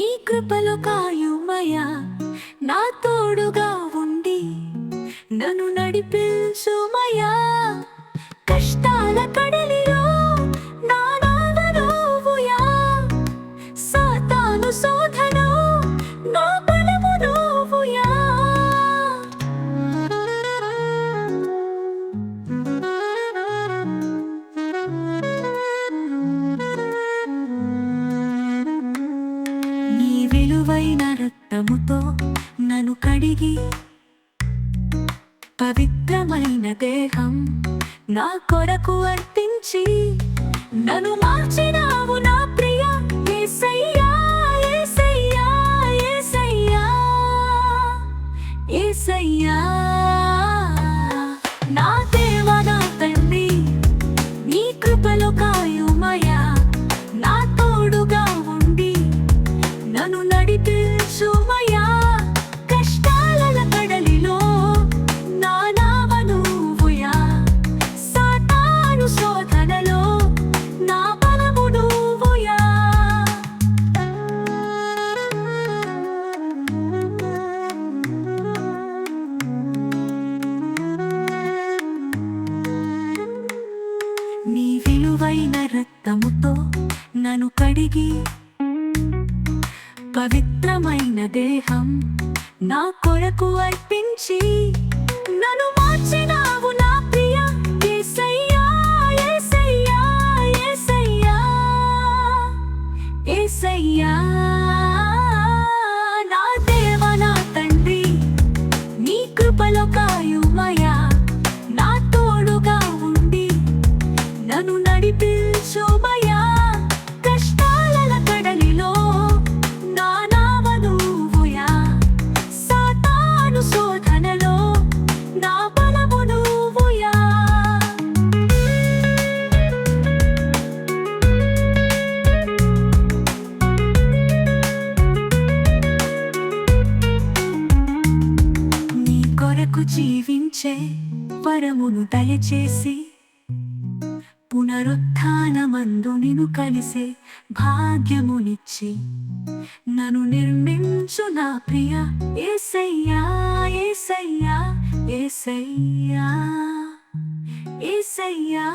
నీ కృపలు కాయుమయా నా తోడుగా ఉండి నన్ను నడిపించుమయా కష్టాల కడలి రక్తముతో నను కడిగి పవిత్రమైన దేహం నా కొరకు అర్పించి నన్ను మార్చినావు విలువైన రక్తముతో నను కడిగి పవిత్రమైన దేహం నా కొరకు అర్పించి నన్ను మార్చినావు నా ప్రియ ఏసయ్యా ఏసయ్యా ఏసయ్యా ఏసయ్యా. నన్ను నడిపించుమయా కష్టాల కడలిలో నా నామనువుయా సాతాను శోధనలో నా బలము నువ్వుయా. నీ కొరకు జీవించే వరమును దయచేసి పునరుత్నమందు నిను కలిసే భాగ్యమునిచ్చి నన్ను నిర్మించు నా ప్రియ ఏసయ్యా ఏసయ్యా ఏసయ్యా ఏసయ్యా.